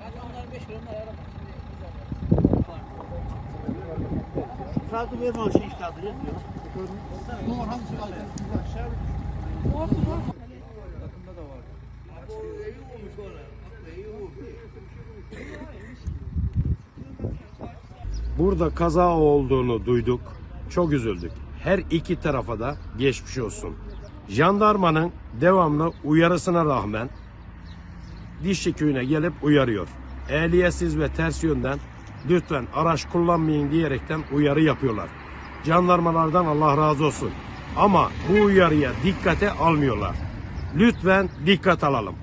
Hadi onlar 5 kilo onlar arama. Kağıdı ver bana kağıdı ne diyor? Numara hangisi kağıdı? Burada kaza olduğunu duyduk. Çok üzüldük. Her iki tarafa da geçmiş olsun. Jandarmanın devamlı uyarısına rağmen Dişli köyüne gelip uyarıyor. Ehliyetsiz ve ters yönden lütfen araç kullanmayın diyerekten uyarı yapıyorlar. Jandarmalardan Allah razı olsun. Ama bu uyarıya dikkate almıyorlar. Lütfen dikkat alalım.